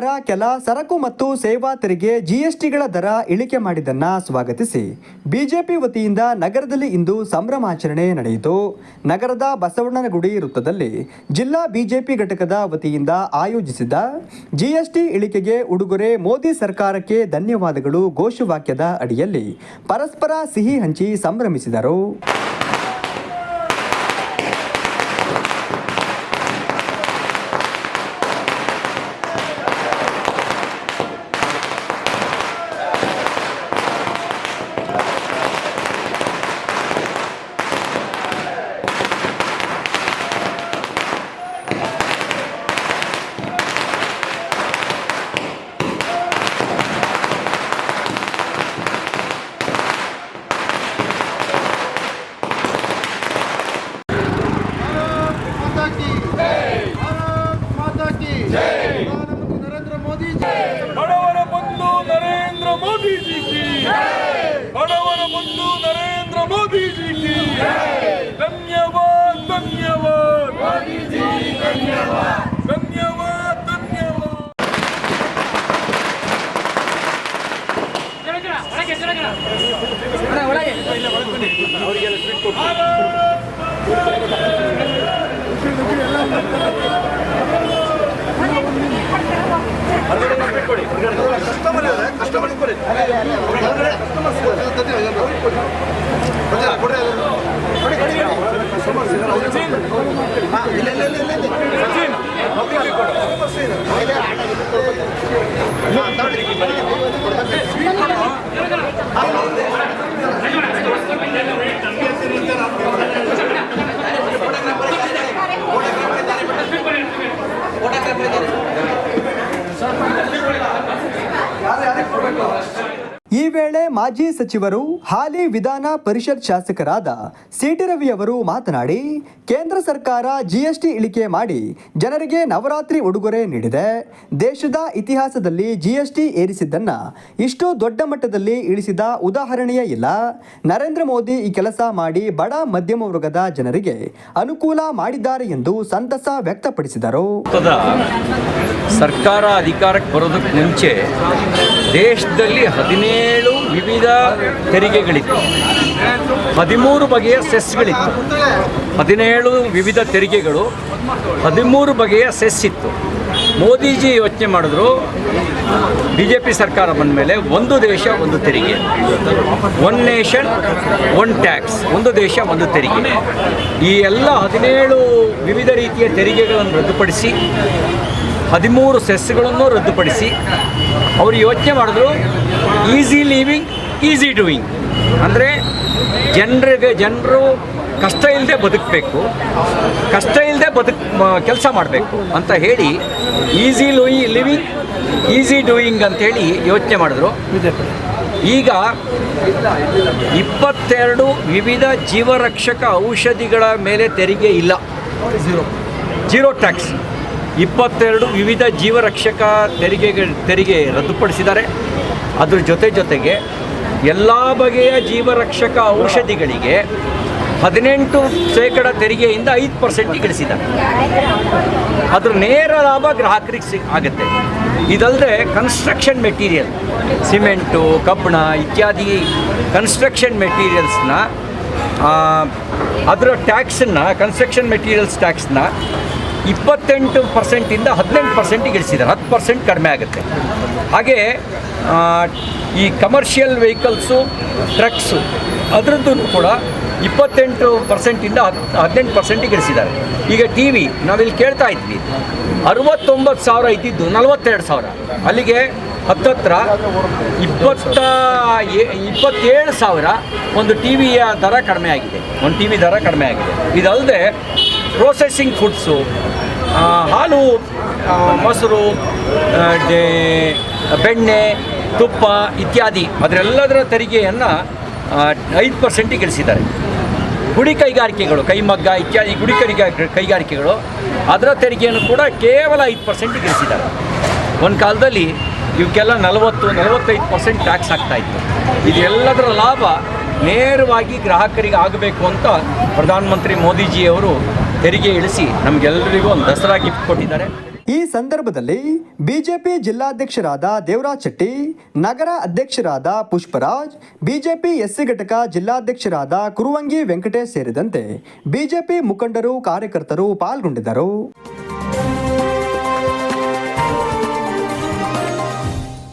ಸರ್ಕಾರ ಕೆಲ ಸರಕು ಮತ್ತು ಸೇವಾ ತೆರಿಗೆ ಜಿಎಸ್ಟಿಗಳ ದರ ಇಳಿಕೆ ಮಾಡಿದ್ದನ್ನ ಸ್ವಾಗತಿಸಿ. ಬಿಜೆಪಿ ವತಿಯಿಂದ ನಗರದಲ್ಲಿ ಇಂದು ಸಂಭ್ರಮಾಚರಣೆ ನಡೆಯಿತು. ನಗರದ ಬಸವಣ್ಣನಗುಡಿ ವೃತ್ತದಲ್ಲಿ ಜಿಲ್ಲಾ ಬಿಜೆಪಿ ಘಟಕದ ವತಿಯಿಂದ ಆಯೋಜಿಸಿದ ಜಿಎಸ್ಟಿ ಇಳಿಕೆಗೆ ಉಡುಗೊರೆ ಮೋದಿ ಸರ್ಕಾರಕ್ಕೆ ಧನ್ಯವಾದಗಳು ಘೋಷವಾಕ್ಯದ ಅಡಿಯಲ್ಲಿ. ಪರಸ್ಪರ ಸಿಹಿ ಹಂಚಿ ಸಂಭ್ರಮಿಸಿದರು. ಮೋದಿ ಜಿ ಕಿ ಬಡವರ ಬಂಧು ನರೇಂದ್ರ ಮೋದಿ ಜಿ ಕಿ ಧನ್ಯವಾದ ಧನ್ಯವಾದ! ಮೋದಿ ಜಿ ಧನ್ಯವಾದ ಧನ್ಯವಾದ! ಧನ್ಯವಾದ ಈ ಗಳ ಮಾಜಿ ಸಚಿವರು ಹಾಲಿ ವಿಧಾನ ಪರಿಷತ್ ಶಾಸಕರಾದ ಸಿಟಿ ರವಿ ಅವರು ಮಾತನಾಡಿ, ಕೇಂದ್ರ ಸರ್ಕಾರ ಜಿಎಸ್ಟಿ ಇಳಿಕೆ ಮಾಡಿ ಜನರಿಗೆ ನವರಾತ್ರಿ ಉಡುಗೊರೆ ನೀಡಿದೆ. ದೇಶದ ಇತಿಹಾಸದಲ್ಲಿ ಜಿಎಸ್ಟಿ ಏರಿಸಿದ್ದನ್ನ ಇಷ್ಟು ದೊಡ್ಡ ಮಟ್ಟದಲ್ಲಿ ಇಳಿಸಿದ ಉದಾಹರಣೆಯೇ ಇಲ್ಲ. ನರೇಂದ್ರ ಮೋದಿ ಈ ಕೆಲಸ ಮಾಡಿ ಬಡ ಮಧ್ಯಮ ವರ್ಗದ ಜನರಿಗೆ ಅನುಕೂಲ ಮಾಡಿದ್ದಾರೆ ಎಂದು ಸಂತಸ ವ್ಯಕ್ತಪಡಿಸಿದರು. ಸರ್ಕಾರ ಅಧಿಕಾರಕ್ಕೆ ಬರೋದಕ್ಕೆ ಮುಂಚೆ ದೇಶದಲ್ಲಿ ಹದಿನೇಳು ವಿವಿಧ ತೆರಿಗೆಗಳಿತ್ತು. ಹದಿಮೂರು ಬಗೆಯ ಸೆಸ್ಗಳಿತ್ತು. ಹದಿನೇಳು ವಿವಿಧ ತೆರಿಗೆಗಳು, ಹದಿಮೂರು ಬಗೆಯ ಸೆಸ್ ಇತ್ತು. ಮೋದಿಜಿ ಯೋಚನೆ ಮಾಡಿದ್ರು ಬಿ ಜೆ ಪಿ ಸರ್ಕಾರ ಬಂದ ಮೇಲೆ ಒಂದು ದೇಶ, ಒಂದು ತೆರಿಗೆ. ಒನ್ ನೇಷನ್ ಒನ್ ಟ್ಯಾಕ್ಸ್ ಒಂದು ದೇಶ, ಒಂದು ತೆರಿಗೆ. ಈ ಎಲ್ಲ ಹದಿನೇಳು ವಿವಿಧ ರೀತಿಯ ತೆರಿಗೆಗಳನ್ನು ರದ್ದುಪಡಿಸಿ ಹದಿಮೂರು ಸೆಸ್ಗಳನ್ನು ರದ್ದುಪಡಿಸಿ. ಅವರು ಯೋಚನೆ ಮಾಡಿದ್ರು, ಈಸಿ ಲೀವಿಂಗ್, ಈಸಿ ಡೂಯಿಂಗ್. ಅಂದರೆ ಜನರಿಗೆ, ಜನರು ಕಷ್ಟ ಇಲ್ಲದೆ ಬದುಕಬೇಕು, ಕಷ್ಟ ಇಲ್ಲದೆ ಬದುಕ್ ಕೆಲಸ ಮಾಡಬೇಕು ಅಂತ ಹೇಳಿ ಈಸಿ ಲೂಯಿ, ಲಿವಿಂಗ್, ಈಸಿ ಡೂಯಿಂಗ್ ಅಂತೇಳಿ ಯೋಚನೆ ಮಾಡಿದ್ರು. ಈಗ ಇಪ್ಪತ್ತೆರಡು ವಿವಿಧ ಜೀವರಕ್ಷಕ ಔಷಧಿಗಳ ಮೇಲೆ ತೆರಿಗೆ ಇಲ್ಲ. ಜೀರೋ. Zero tax. ಇಪ್ಪತ್ತೆರಡು ವಿವಿಧ ಜೀವರಕ್ಷಕ ತೆರಿಗೆ ತೆರಿಗೆ ರದ್ದುಪಡಿಸಿದ್ದಾರೆ. ಅದ್ರ ಜೊತೆ ಜೊತೆಗೆ ಎಲ್ಲ ಬಗೆಯ ಜೀವರಕ್ಷಕ ಔಷಧಿಗಳಿಗೆ ಹದಿನೆಂಟು ಶೇಕಡ ತೆರಿಗೆಯಿಂದ ಐದು ಪರ್ಸೆಂಟ್ ಇಳಿಸಿದ್ದಾರೆ ಅದ್ರ ನೇರ ಲಾಭ ಗ್ರಾಹಕರಿಗೆ ಸಿ ಆಗುತ್ತೆ. ಇದಲ್ಲದೆ ಕನ್ಸ್ಟ್ರಕ್ಷನ್ ಮೆಟೀರಿಯಲ್ ಸಿಮೆಂಟು, ಕಬ್ಬಣ ಇತ್ಯಾದಿ ಕನ್ಸ್ಟ್ರಕ್ಷನ್ ಮೆಟೀರಿಯಲ್ಸ್ನ ಅದರ ಟ್ಯಾಕ್ಸನ್ನು ಕನ್ಸ್ಟ್ರಕ್ಷನ್ ಮೆಟೀರಿಯಲ್ಸ್ ಟ್ಯಾಕ್ಸ್ನ ಇಪ್ಪತ್ತೆಂಟು ಪರ್ಸೆಂಟಿಂದ ಹದಿನೆಂಟು ಪರ್ಸೆಂಟಿಗೆ ಇಳಿಸಿದ್ದಾರೆ. ಹತ್ತು ಪರ್ಸೆಂಟ್ ಕಡಿಮೆ ಆಗುತ್ತೆ. ಹಾಗೆ ಈ ಕಮರ್ಷಿಯಲ್ ವೆಹಿಕಲ್ಸು ಟ್ರಕ್ಸು ಅದರದ್ದು ಕೂಡ ಇಪ್ಪತ್ತೆಂಟು ಪರ್ಸೆಂಟಿಂದ ಹತ್ತು ಹದಿನೆಂಟು ಪರ್ಸೆಂಟಿಗೆ ಇಳಿಸಿದ್ದಾರೆ. ಈಗ ಟಿ ವಿ ನಾವಿಲ್ಲಿ ಕೇಳ್ತಾ ಇದ್ವಿ. ಅರವತ್ತೊಂಬತ್ತು ಸಾವಿರ ಇದ್ದಿದ್ದು ನಲವತ್ತೆರಡು ಸಾವಿರ. ಅಲ್ಲಿಗೆ ಹತ್ತತ್ರ ಇಪ್ಪತ್ತ ಇಪ್ಪತ್ತೇಳು ಸಾವಿರ ಒಂದು ಟಿ ವಿಯ ದರ ಕಡಿಮೆ ಆಗಿದೆ. ಒಂದು ಟಿ ವಿ ದರ ಕಡಿಮೆ ಆಗಿದೆ. ಇದಲ್ಲದೆ ಪ್ರೊಸೆಸಿಂಗ್ ಫುಡ್ಸು ಹಾಲು ಆ, ಮೊಸರು ಬೆಣ್ಣೆ ತುಪ್ಪ ಇತ್ಯಾದಿ. ಅದರೆಲ್ಲದರ ತೆರಿಗೆಯನ್ನು ಐದು ಪರ್ಸೆಂಟಿಗೆ ಇಳಿಸಿದ್ದಾರೆ ಗುಡಿ ಕೈಗಾರಿಕೆಗಳು ಕೈಮಗ್ಗ ಇತ್ಯಾದಿ ಗುಡಿ ಕೈಗಾ ಕೈಗಾರಿಕೆಗಳು ಅದರ ತೆರಿಗೆಯನ್ನು ಕೂಡ ಕೇವಲ ಐದು ಪರ್ಸೆಂಟಿಗೆ ಇಳಿಸಿದ್ದಾರೆ ಒಂದು ಕಾಲದಲ್ಲಿ ಇವಕ್ಕೆಲ್ಲ ನಲವತ್ತು ನಲವತ್ತೈದು ಪರ್ಸೆಂಟ್ ಟ್ಯಾಕ್ಸ್ ಆಗ್ತಾ ಇತ್ತು. ಇದೆಲ್ಲದರ ಲಾಭ ನೇರವಾಗಿ ಗ್ರಾಹಕರಿಗೆ ಆಗಬೇಕು ಅಂತ ಪ್ರಧಾನಮಂತ್ರಿ ಮೋದಿಜಿಯವರು ತೆರಿಗೆ ಇಳಿಸಿ ನಮಗೆಲ್ಲರಿಗೂ ಒಂದು ದಸರಾ ಗಿಫ್ಟ್ ಕೊಟ್ಟಿದ್ದಾರೆ. ಈ ಸಂದರ್ಭದಲ್ಲಿ ಬಿಜೆಪಿ ಜಿಲ್ಲಾಧ್ಯಕ್ಷರಾದ ದೇವರಾಜ್ ಶೆಟ್ಟಿ, ನಗರ ಅಧ್ಯಕ್ಷರಾದ ಪುಷ್ಪರಾಜ್, ಬಿಜೆಪಿ ಎಸ್ಸಿ ಘಟಕ ಜಿಲ್ಲಾಧ್ಯಕ್ಷರಾದ ಕುರುವಂಗಿ ವೆಂಕಟೇಶ್ ಸೇರಿದಂತೆ ಬಿಜೆಪಿ ಮುಖಂಡರು, ಕಾರ್ಯಕರ್ತರು ಪಾಲ್ಗೊಂಡಿದ್ದರು.